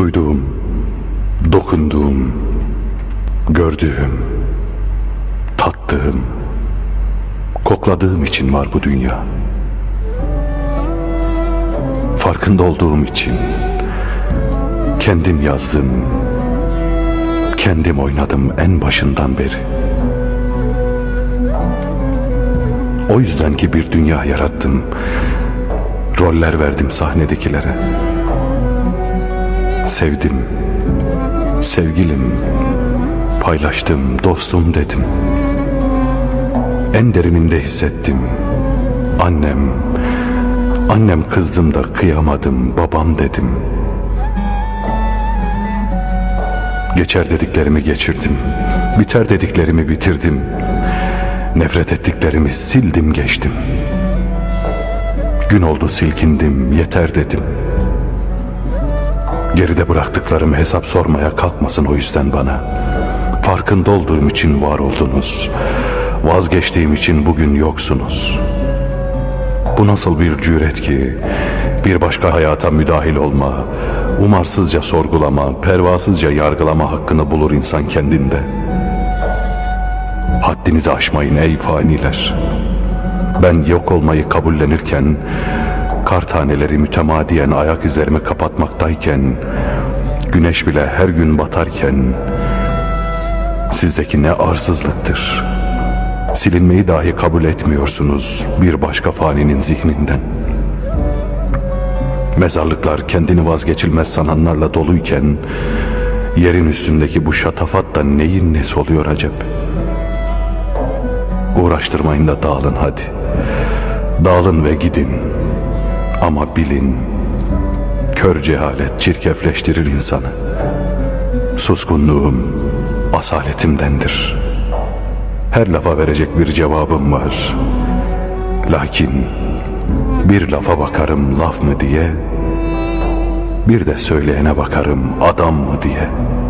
Duyduğum, dokunduğum, gördüğüm, tattığım, kokladığım için var bu dünya. Farkında olduğum için kendim yazdım, kendim oynadım en başından beri. O yüzden ki bir dünya yarattım, roller verdim sahnedekilere. Sevdim, sevgilim, paylaştım, dostum dedim. En derinimde hissettim. Annem, annem kızdım da kıyamadım, babam dedim. Geçer dediklerimi geçirdim. Biter dediklerimi bitirdim. Nefret ettiklerimi sildim geçtim. Gün oldu silkindim, yeter dedim. Geride bıraktıklarım hesap sormaya kalkmasın o yüzden bana. Farkında olduğum için var oldunuz. Vazgeçtiğim için bugün yoksunuz. Bu nasıl bir cüret ki bir başka hayata müdahil olma, umarsızca sorgulama, pervasızca yargılama hakkını bulur insan kendinde. Haddinizi aşmayın ey faniler. Ben yok olmayı kabullenirken, kar taneleri mütemadiyen ayak izlerimi kapatmaktayken, güneş bile her gün batarken, sizdeki ne arsızlıktır. Silinmeyi dahi kabul etmiyorsunuz bir başka faninin zihninden. Mezarlıklar kendini vazgeçilmez sananlarla doluyken, yerin üstündeki bu şatafat da neyin nesi oluyor acep? Uğraştırmayın da dağılın hadi. Dağılın ve gidin. Ama bilin, kör cehalet çirkefleştirir insanı. Suskunluğum asaletimdendir. Her lafa verecek bir cevabım var. Lakin bir lafa bakarım laf mı diye, bir de söyleyene bakarım adam mı diye.''